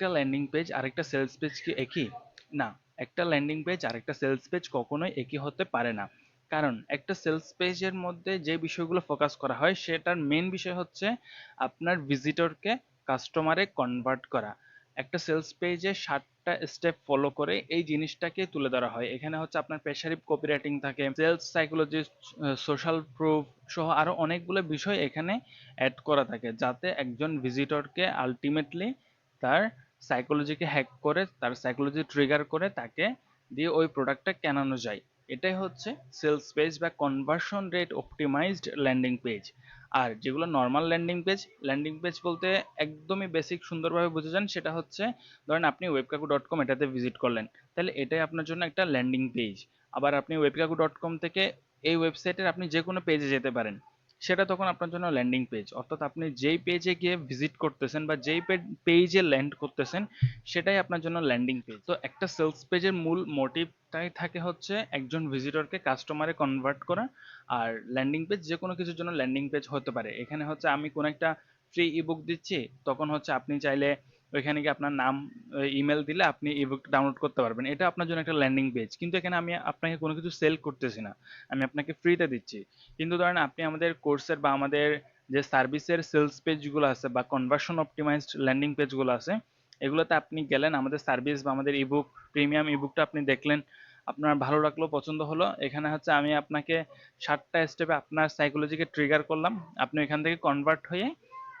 একটা landing page আর একটা sales page কি একই? না, একটা ল্যান্ডিং পেজ আর একটা সেলস পেজ কখনোই একই হতে পারে না। কারণ একটা সেলস পেজের মধ্যে যে বিষয়গুলো ফোকাস করা হয়, সেটার মেন বিষয় হচ্ছে আপনার ভিজিটরকে কাস্টমারে কনভার্ট করা। একটা সেলস পেজে সাতটা স্টেপ ফলো করে এই জিনিসটাকে তুলে ধরা হয়। এখানে হচ্ছে আপনার প্রেশারিভ কপিরাইটিং থাকে সেলস সাইকোলজি সোশ্যাল প্রুফ সহ আরও অনেকগুলো বিষয় এখানে অ্যাড করা থাকে, যাতে একজন ভিজিটরকে আলটিমেটলি তার সাইকোলজিকে হ্যাক করে, তার সাইকোলজি ট্রিগার করে তাকে দিয়ে ওই প্রোডাক্টটা কেনানো যায়। এটাই হচ্ছে সেলস পেজ বা conversion rate optimised landing page আর যেগুলো normal landing page landing page বলতে একদমই বেসিক সুন্দরভাবে বুঝে যান সেটা হচ্ছে ধরেন আপনি ওয়েবকাকু ডট কম এটাতে ভিজিট করলেন, তাহলে এটাই আপনার জন্য একটা ল্যান্ডিং পেজ আবার আপনি ওয়েবকাকু ডট কম থেকে এই ওয়েবসাইটের আপনি যে কোনো পেজে যেতে পারেন। সেটা তখন আপনার জন্য ল্যান্ডিং পেজ অর্থাৎ আপনি যেই পেজে গিয়ে ভিজিট করতেছেন বা যেই পেজে ল্যান্ড করতেছেন, সেটাই আপনার জন্য ল্যান্ডিং পেজ তো একটা সেলস পেজের মূল মোটিভটাই থাকে হচ্ছে একজন ভিজিটরকে কাস্টমারে কনভার্ট করা আর ল্যান্ডিং পেজ যে কোনো কিছুর জন্য ল্যান্ডিং পেজ হতে পারে। এখানে হচ্ছে আমি কোনো একটা ফ্রি ইবুক দিচ্ছি, তখন হচ্ছে আপনি চাইলে ওইখানে গিয়ে আপনার নাম ইমেল দিলে আপনি ইবুক ডাউনলোড করতে পারবেন। এটা আপনার জন্য একটা ল্যান্ডিং পেজ কিন্তু এখানে আমি আপনাকে কোনো কিছু সেল করতেছি না। আমি আপনাকে ফ্রিতে দিচ্ছি। কিন্তু ধরেন আপনি আমাদের কোর্সের বা আমাদের যে সার্ভিসের সেলস পেজগুলো আছে বা কনভার্সন অপটিমাইজড ল্যান্ডিং পেজগুলো আছে, এগুলোতে আপনি গেলেন, আমাদের সার্ভিস বা আমাদের ইবুক প্রিমিয়াম ইবুকটা আপনি দেখলেন। আপনার ভালো লাগল, পছন্দ হলো। এখানে হচ্ছে আমি আপনাকে সাতটা স্টেপে আপনার সাইকোলজিকে ট্রিগার করলাম। আপনি এখান থেকে কনভার্ট হয়ে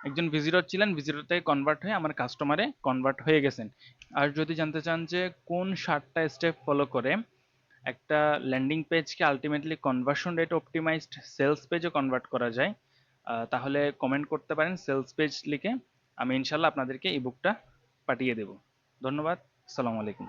একজন ভিজিটর ছিলেন ভিজিটর থেকে কনভার্ট হয়ে আমার কাস্টমারে কনভার্ট হয়ে গেছেন। আর যদি জানতে চান যে কোন সাতটা স্টেপ ফলো করে, একটা landing পেজকে ultimately conversion rate optimised sales পেজে কনভার্ট করা যায় তাহলে কমেন্ট করতে পারেন সেলস পেজ লিখে। আমি ইনশাল্লাহ আপনাদেরকে এই বুকটা পাঠিয়ে দেব। ধন্যবাদ, আসসালামু আলাইকুম।